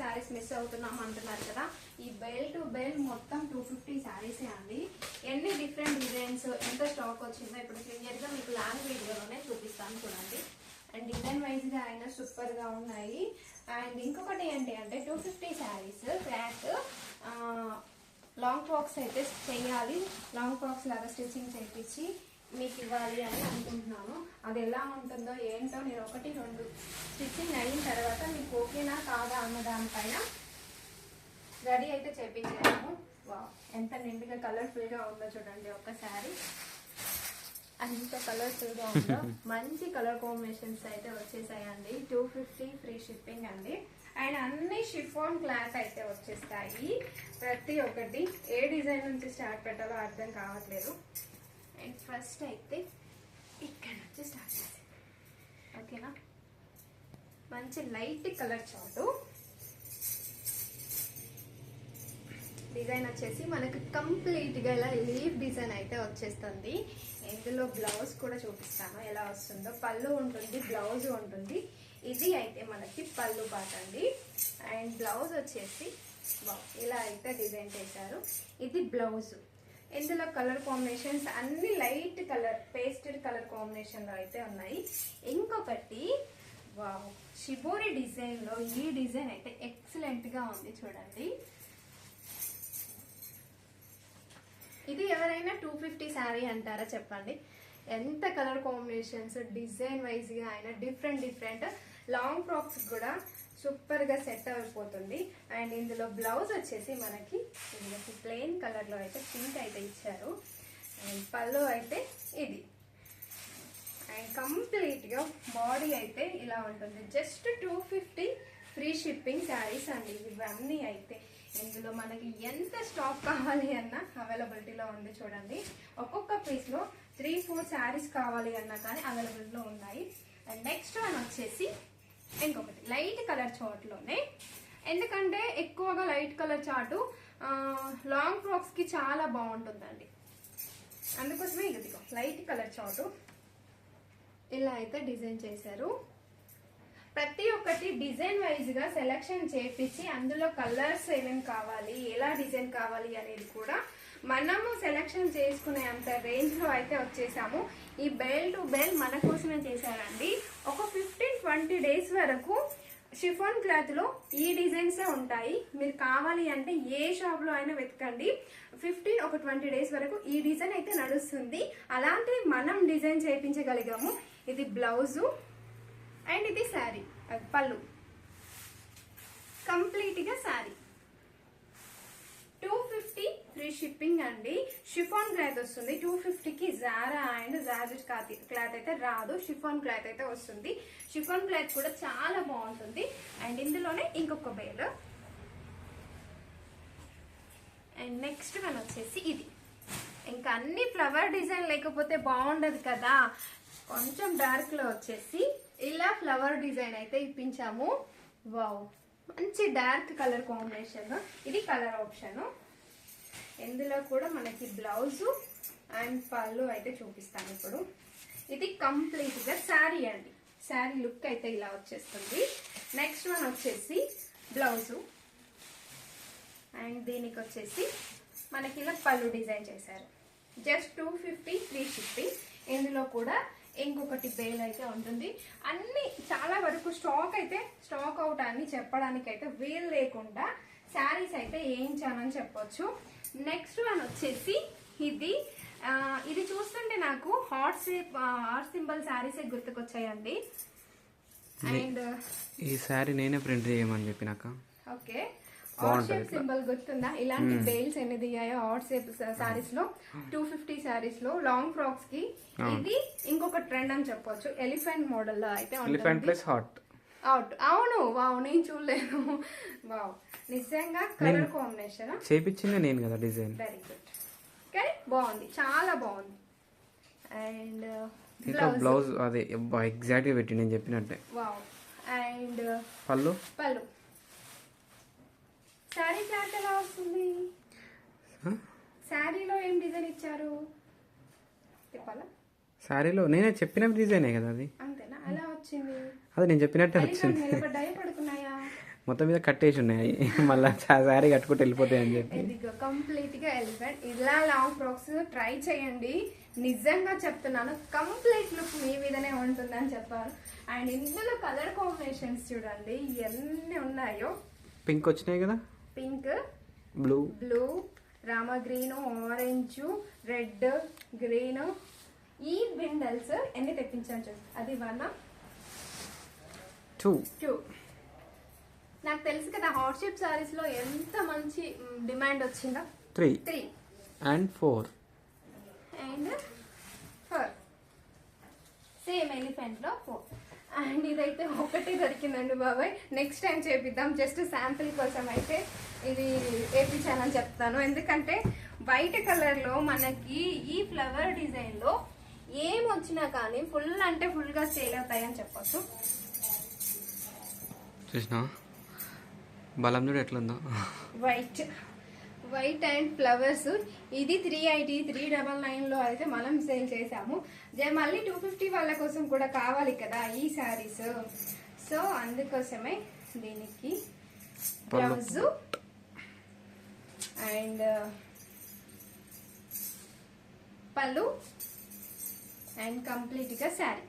Saris miss అవుతున్నాం అంటున్నారు కదా. ఈ బెల్ టు బెల్ మొత్తం టూ ఫిఫ్టీ శారీసే అండి. ఎన్ని డిఫరెంట్ డిజైన్స్ ఎంత స్టాక్ వచ్చిందో ఇప్పుడు క్లియర్గా మీకు లాంగ్ వీడియోలోనే చూపిస్తాను చూడండి. అండ్ డిజైన్ వైజ్గా అయినా సూపర్గా ఉన్నాయి. అండ్ ఇంకొకటి ఏంటి అంటే two fifty saris cloth long frocks అయితే చేయాలి. లాంగ్ ఫ్రాక్స్ లాగా స్టిచ్చింగ్ చేయించి మీకు ఇవ్వాలి అని అనుకుంటున్నాను. అది ఎలా ఉంటుందో ఏంటో నేను ఒకటి రెండు స్టిచ్చింగ్ అయిన తర్వాత మీకు ఓకేనా కాదా అన్న దానిపైన రెడీ అయితే చేపించాము వా ఎంత నిండుగా కలర్ఫుల్గా ఉందో చూడండి ఒక్కసారి. అంత కలర్ఫుల్గా ఉందో. మంచి కలర్ కాంబినేషన్స్ అయితే వచ్చేసాయండి. టూ ఫిఫ్టీ ఫ్రీ షిప్పింగ్ అండి. అండ్ అన్ని షిఫాన్ క్లాత్ అయితే వచ్చేస్తాయి. ప్రతి ఒక్కటి ఏ డిజైన్ నుంచి స్టార్ట్ పెట్టాలో అర్థం కావట్లేదు. ఫస్ట్ అయితే ఇక్కడ నుంచి స్టార్ట్ చేసి ఓకేనా మంచి లైట్ కలర్ చాటు డిజైన్ వచ్చేసి మనకు కంప్లీట్గా ఇలా లీవ్ డిజైన్ అయితే వచ్చేస్తుంది. ఇందులో బ్లౌజ్ కూడా చూపిస్తాను. ఎలా వస్తుందో? పళ్ళు ఉంటుంది బ్లౌజ్ ఉంటుంది. ఇది అయితే మనకి పళ్ళు పాట అండి. అండ్ బ్లౌజ్ వచ్చేసి ఇలా అయితే డిజైన్ చేశారు. ఇది బ్లౌజ్ ఇందులో కలర్ కాంబినేషన్స్ అన్ని లైట్ కలర్ పేస్టెడ్ కలర్ కాంబినేషన్లో అయితే ఉన్నాయి. ఇంకొకటి వావ్ షిబోరి డిజైన్లో ఈ డిజైన్ అయితే ఎక్సలెంట్గా ఉంది చూడండి. ఇది ఎవరైనా టూ ఫిఫ్టీ శారీ అంటారా చెప్పండి. ఎంత కలర్ కాంబినేషన్స్ డిజైన్ వైజ్గా అయినా డిఫరెంట్ డిఫరెంట్. లాంగ్ ఫ్రాక్స్ కూడా సూపర్గా సెట్ అయిపోతుంది. అండ్ ఇందులో బ్లౌజ్ వచ్చేసి మనకి ఇది ప్లెయిన్ కలర్లో అయితే పింక్ అయితే ఇచ్చారు. అండ్ పళ్ళు అయితే ఇది. అండ్ కంప్లీట్గా బాడీ అయితే ఇలా ఉంటుంది. Just two fifty free shipping saris అండి. ఇవన్నీ అయితే ఇందులో మనకి ఎంత స్టాక్ కావాలి అన్న అవైలబిలిటీలో ఉంది చూడండి. ఒక్కొక్క పీస్లో త్రీ ఫోర్ శారీస్ కావాలి అన్నా కానీ అవైలబిలిటీలో ఉన్నాయి. అండ్ నెక్స్ట్ వన్ వచ్చేసి ఇంకొకటి లైట్ కలర్ చాట్లోనే ఎందుకంటే ఎక్కువగా లైట్ కలర్ చాటు లాంగ్ ఫ్రాక్స్కి చాలా బాగుంటుందండి. అందుకోసమే ఇదిగో లైట్ కలర్ చాటు ఇలా అయితే డిజైన్ చేశారు. ప్రతి ఒక్కటి డిజైన్ వైజ్గా సెలెక్షన్ చేపించి అందులో కలర్స్ ఏమేమి కావాలి ఎలా డిజైన్ కావాలి అనేది కూడా మనము సెలెక్షన్ చేసుకునే అంత రేంజ్లో అయితే వచ్చేసాము. ఈ బెల్ టు బెల్ మన కోసమే చేశారండి. ఒక ఫిఫ్టీన్ ట్వంటీ డేస్ వరకు షిఫాన్ క్లాత్లో ఈ డిజైన్సే ఉంటాయి. మీరు కావాలి అంటే ఏ షాప్లో అయినా వెతకండి. ఫిఫ్టీన్ ఒక ట్వంటీ డేస్ వరకు ఈ డిజైన్ అయితే నడుస్తుంది. అలాంటివి మనం డిజైన్ చేయించగలిగాము. ఇది బ్లౌజు అండ్ ఇది శారీ పళ్ళు. కంప్లీట్గా శారీ షిప్పింగ్ అండి. షిఫాన్ క్లాత్ వస్తుంది. టూ ఫిఫ్టీకి జారా అండ్ జార్జెట్ క్లాత్ క్లాత్ అయితే రాదు. షిఫాన్ క్లాత్ అయితే వస్తుంది. షిఫాన్ క్లాత్ కూడా చాలా బాగుంటుంది. అండ్ ఇందులోనే ఇంకొక బేల్ అండ్ నెక్స్ట్ మన వచ్చేసి ఇది. ఇంకా అన్ని ఫ్లవర్ డిజైన్ లేకపోతే బాగుండదు కదా. కొంచెం డార్క్లో వచ్చేసి ఇలా ఫ్లవర్ డిజైన్ అయితే ఇప్పించాము. వావ్ మంచి డార్క్ కలర్ కాంబినేషన్ ఇది కలర్ ఆప్షన్ ఇందులో కూడా మనకి బ్లౌజ్ అండ్ పళ్ళు అయితే చూపిస్తాను ఇప్పుడు. ఇది కంప్లీట్గా శారీ అండి. శారీ లుక్ అయితే ఇలా వచ్చేస్తుంది. నెక్స్ట్ వన్ వచ్చేసి బ్లౌజు. అండ్ దీనికి వచ్చేసి మనకి ఇలా పళ్ళు డిజైన్ చేశారు. Just two fifty three fifty. ఇందులో కూడా ఇంకొకటి బేల్ అయితే ఉంటుంది. అన్ని చాలా వరకు స్టాక్ అయితే స్టాక్ అవుట్ అని చెప్పడానికి అయితే వీలు లేకుండా శారీస్ అయితే ఏం వేయించానని చెప్పొచ్చు. నెక్స్ట్ వన్ వచ్చేసి ఇది. ఇది చూస్తుంటే నాకు హాట్ షేప్ హాట్ సింబల్ శారీసే గుర్తుకొచ్చాయండి. అండ్ ఈ శారీ నేనే ప్రింట్ చేయమని చెప్పినాక ఓకే. హాట్ షేప్ సింబల్ గుర్తుందా? ఇలాంటి బెయిల్స్ ఎన్ని దిగాయో హాట్ షేప్ సారీస్లో టూ ఫిఫ్టీ సారీస్లో లాంగ్ ఫ్రాక్స్కి. ఇది ఇంకొక ట్రెండ్ అని చెప్పొచ్చు. ఎలిఫెంట్ మోడల్లో అయితే ఎలిఫెంట్ ప్లస్ హాట్ అవుట్. అవును వావ్ నేను చూడలేదు. వావ్. నిజంగా కలర్ కాంబినేషన్ చేపించిందే నేను కదా డిజైన్. వెరీ గుడ్ కానీ బాగుంది చాలా బాగుంది. అండ్ ఇంకా బ్లౌజ్. అదే ఎగ్జాక్ట్గా పెట్టి నేను చెప్పినట్టే. వావ్. అండ్ పళ్ళు? పళ్ళు. శారీ క్లాత్ ఎలా వస్తుంది? శారీలో ఏం డిజైన్ ఇచ్చారు? చెప్పాలా? శారీలో నేనే చెప్పిన డిజైనే కదా అది. అంతేనా? ఎలా వచ్చింది? అది నేను చెప్పినట్టే వచ్చింది. మొత్తం మీద కట్టేసి ఉన్నాయి మళ్ళీ శారీ కట్టుకుంటూ వెళ్ళిపోతాయి అని చెప్పి. ఇదిగో కంప్లీట్గా ఎలిఫెంట్. ఇలా లాంగ్ ఫ్రాక్స్ ట్రై చేయండి. నిజంగా చెప్తున్నాను కంప్లీట్ లుక్ మీ మీదనే ఉంటుందని చెప్పారు. అండ్ ఇందులో కలర్ కాంబినేషన్స్ చూడండి ఎన్ని ఉన్నాయో. పింక్ వచ్చినాయి కదా? Pink blue. Blue Rama green orange red green. ఈ బిండల్స్ ఎన్ని తెప్పించాను అది వన్ టూ టూ నాకు తెలుసు కదా హాట్ షేప్ సారీస్లో ఎంత మంచి డిమాండ్ వచ్చిందో? Three three and four and four same ఎలిఫెంట్లో four and ఇదైతే ఒకటి దొరికిందండి బాబాయ్. నెక్స్ట్ టైం చేపిద్దాం. జస్ట్ శాంపిల్ కోసం అయితే ఇది వేపించానని చెప్తాను. ఎందుకంటే వైట్ కలర్లో మనకి ఈ ఫ్లవర్ డిజైన్లో ఏం వచ్చినా కానీ ఫుల్ అంటే ఫుల్గా సేల్ అవుతాయని చెప్పొచ్చు. చూసినా బలం చూడు ఎట్లుందో. వైట్ వైట్ అండ్ ఫ్లవర్స్ ఇది త్రీ ఐటీ త్రీ డబల్ నైన్లో అయితే మనం సేల్ చేసాము జే- మళ్ళీ టూ ఫిఫ్టీ వాళ్ళ కోసం కూడా కావాలి కదా ఈ శారీస్ సో అందుకోసమే దీనికి. బ్లౌజ్ అండ్ పళ్ళు అండ్ కంప్లీట్గా శారీ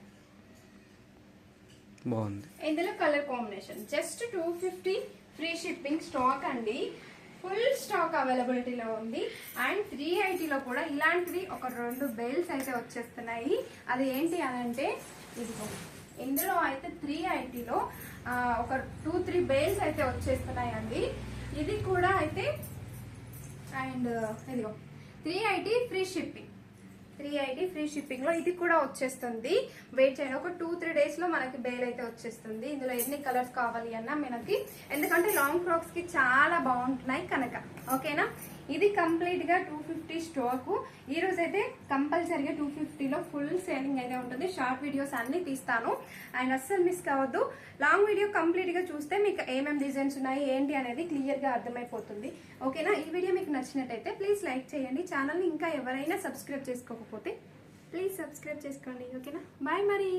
బాగుంది. ఇందులో colour combination. Just two fifty free shipping stock అండి. ఫుల్ స్టాక్ అవైలబిలిటీలో ఉంది. అండ్ త్రీ ఐటీలో కూడా ఇలాంటివి ఒక రెండు బెల్స్ అయితే వచ్చేస్తున్నాయి. అది ఏంటి అని అంటే ఇదిగో ఇందులో అయితే త్రీ ఐటీలో ఒక టూ త్రీ బెల్స్ అయితే వచ్చేస్తున్నాయి అండి ఇది కూడా అయితే అండ్ ఇదిగో three eighty free shipping three eighty free షిప్పింగ్లో ఇది కూడా వచ్చేస్తుంది. వెయిట్ చేయండి. ఒక టూ త్రీ డేస్లో మనకి బేల్ అయితే వచ్చేస్తుంది. ఇందులో ఎన్ని కలర్స్ కావాలి అన్నా మనకి ఎందుకంటే లాంగ్ ఫ్రాక్స్కి చాలా బాగుంటున్నాయి కనుక. ఓకేనా ఇది కంప్లీట్గా టూ ఫిఫ్టీ స్టాక్ ఈ రోజు అయితే కంపల్సరీగా టూ ఫిఫ్టీలో ఫుల్ సేలింగ్ అయితే ఉంటుంది. షార్ట్ వీడియోస్ అన్ని తీస్తాను. అండ్ అస్సలు మిస్ కావద్దు. లాంగ్ వీడియో కంప్లీట్గా చూస్తే మీకు ఏమేమి డిజైన్స్ ఉన్నాయి ఏంటి అనేది క్లియర్గా అర్థమైపోతుంది. ఓకేనా ఈ వీడియో మీకు నచ్చినట్టయితే ప్లీజ్ లైక్ చేయండి. ఛానల్ని ఇంకా ఎవరైనా సబ్స్క్రైబ్ చేసుకోకపోతే ప్లీజ్ సబ్స్క్రైబ్ చేసుకోండి ఓకేనా? బాయ్ మరి.